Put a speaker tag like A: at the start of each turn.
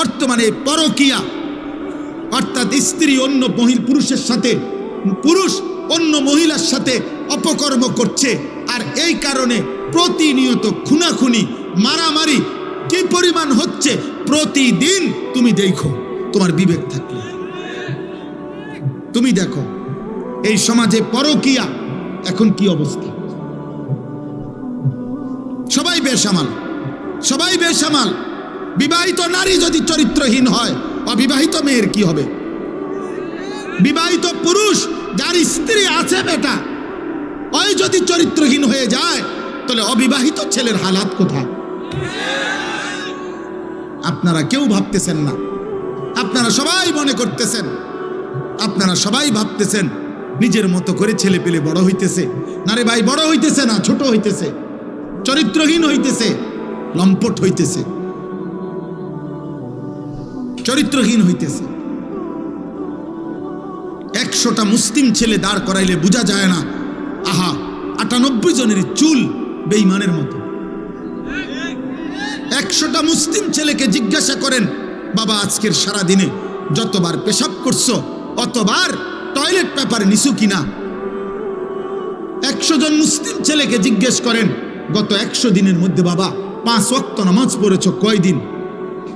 A: বর্তমানে পরকিয়া, অর্থাৎ স্ত্রী অন্য মহিল পুরুষের সাথে, পুরুষ অন্য মহিলার সাথে অপকর্ম করছে। আর এই কারণে প্রতিনিয়ত খুনাখুনি, মারামারি কি পরিমাণ হচ্ছে, প্রতিদিন তুমি দেখো, তোমার বিবেক থাকলে। তুমি দেখো, এই সমাজে পরকিয়া, এখন কি অবস্থা? সবাই বেসামাল সবাই বেসামাল। বিবাহিত নারী যদি চরিত্রহীন হয়, অবিবাহিত মেয়ের কি হবে? বিবাহিত পুরুষ যার স্ত্রী আছে বেটা, ওই যদি চরিত্রহীন হয়ে যায়, তাহলে অবিবাহিত ছেলের হালাত কোথায়? আপনারা কেউ ভাবতেছেন না। আপনারা সবাই মনে করতেছেন। আপনারা সবাই ভাবতেছেন, নিজের মতো করে ছেলে পেলে বড় হইতেছে। না রে ভাই, বড় হইতেছে না, ছোট হইতেছে। চরিত্রহীন হইতেছে, লম্পট হইতেছে। চরিত্রহীন হইতেছে। একশোটা মুসলিম ছেলে দাঁড় করাইলে বোঝা যায় না, আহা, আটানব্বই জনের চুল বেইমানের মতো। একশোটা মুসলিম ছেলেকে জিজ্ঞাসা করেন, বাবা, আজকের সারা দিনে যতবার পেশাব করছ, অতবার টয়লেট পেপার নিছু কিনা? একশো জন মুসলিম ছেলেকে জিজ্ঞেস করেন, গত একশো দিনের মধ্যে বাবা, পাঁচ ওয়াক্ত নামাজ পড়েছ কয়দিন?